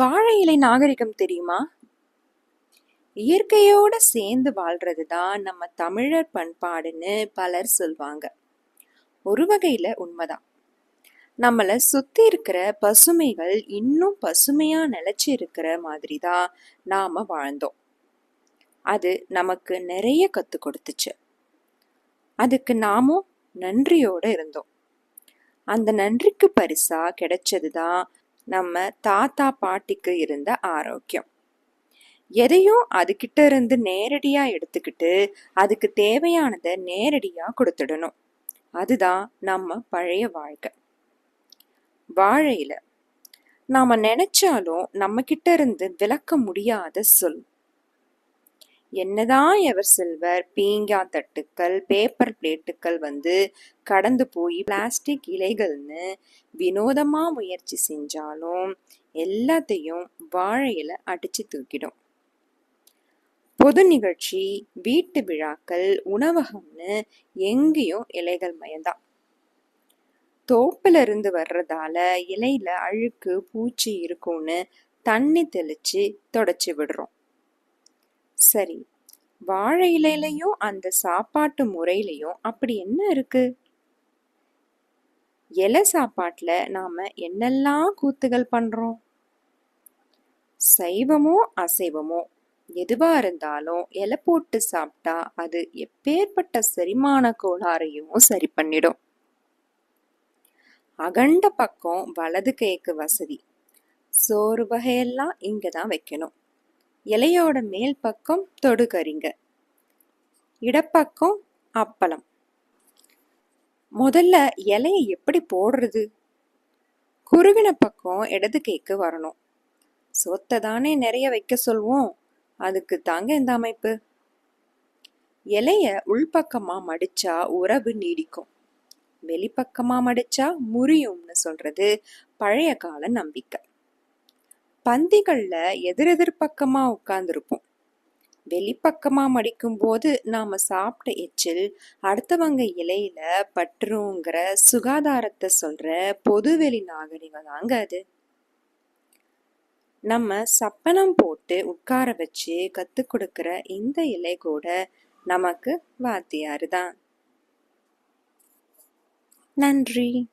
வாழை இலை நாகரிகம் தெரியுமா? இயற்கையோட சேர்ந்து வாழ்றது தான் நம்ம தமிழர் பண்பாடுன்னு பலர் சொல்வாங்க. ஒரு வகையில உண்மைதான். நம்மளை சுத்தி இருக்கிற பசுமைகள் இன்னும் பசுமையா நிலைச்சு இருக்கிற மாதிரி தான் நாம வாழ்ந்தோம். அது நமக்கு நிறைய கத்து கொடுத்துச்சு. அதுக்கு நாமும் நன்றியோட இருந்தோம். அந்த நன்றிக்கு பரிசா கிடைச்சதுதான் நம்ம தாத்தா பாட்டிக்கு இருந்த ஆரோக்கியம். எதையும் அதுகிட்ட இருந்து நேரடியா எடுத்துக்கிட்டு அதுக்கு தேவையானதை நேரடியா கொடுத்துடணும். அதுதான் நம்ம பழைய வாழ்க்கை. வாழையில நாம நினைச்சாலும் நம்ம கிட்ட இருந்து விளக்க முடியாத சொல். என்னதான் எவர் சில்வர் பீங்கா தட்டுக்கள் பேப்பர் பிளேட்டுக்கள் வந்து கடந்து போய் பிளாஸ்டிக் இலைகள்னு வினோதமாக முயற்சி செஞ்சாலும் எல்லாத்தையும் வாழையில அடித்து தூக்கிடும். பொது நிகழ்ச்சி வீட்டு விழாக்கள் உணவகம்னு எங்கேயும் இலைகள் மயந்தான். தோப்புல இருந்து வர்றதால இலையில அழுக்கு பூச்சி இருக்கும்னு தண்ணி தெளிச்சு தொடச்சி விடுறோம். சரி. வாழை இலையிலையும் அந்த சாப்பாட்டு முறையிலையும் அப்படி என்ன இருக்கு? இலை சாப்பாட்டில் நாம என்னெல்லாம் கூத்துகள் பண்றோம்? சைவமோ அசைவமோ எதுவா இருந்தாலும் இலை போட்டு சாப்பிட்டா அது எப்பேற்பட்ட செரிமான கோளாறையும் சரி பண்ணிடும். அகண்ட பக்கம் வலது கைக்கு வசதி. சோறு வகையெல்லாம் இங்கே தான் வைக்கணும். இலையோட மேல் பக்கம் தொடுகறிங்க. இடப்பக்கம் அப்பளம். முதல்ல இலையை எப்படி போடுறது? குறுகின பக்கம் இடது கைக்கு வரணும். சொத்தை தானே நிறைய வைக்க சொல்வோம். அதுக்கு தாங்க இந்த அமைப்பு. இலைய உள்பக்கமாக மடிச்சா உறவு நீடிக்கும். வெளிப்பக்கமாக மடிச்சா முறியும்னு சொல்றது பழைய கால நம்பிக்கை. பந்திகள்ல எதிரெதிர் பக்கமா உட்கார்ந்துருப்போம். வெளிப்பக்கமா மடிக்கும் போது நாம சாப்பிட்ட எச்சில் அடுத்தவங்க இலையில பற்றுங்கிற சுகாதாரத்தை சொல்ற பொதுவெளி நாகரிகம் தாங்க அது. நம்ம சப்பனம் போட்டு உட்கார வச்சு கத்து கொடுக்கிற இந்த இலை கூட நமக்கு வாத்தியாரு தான். நன்றி.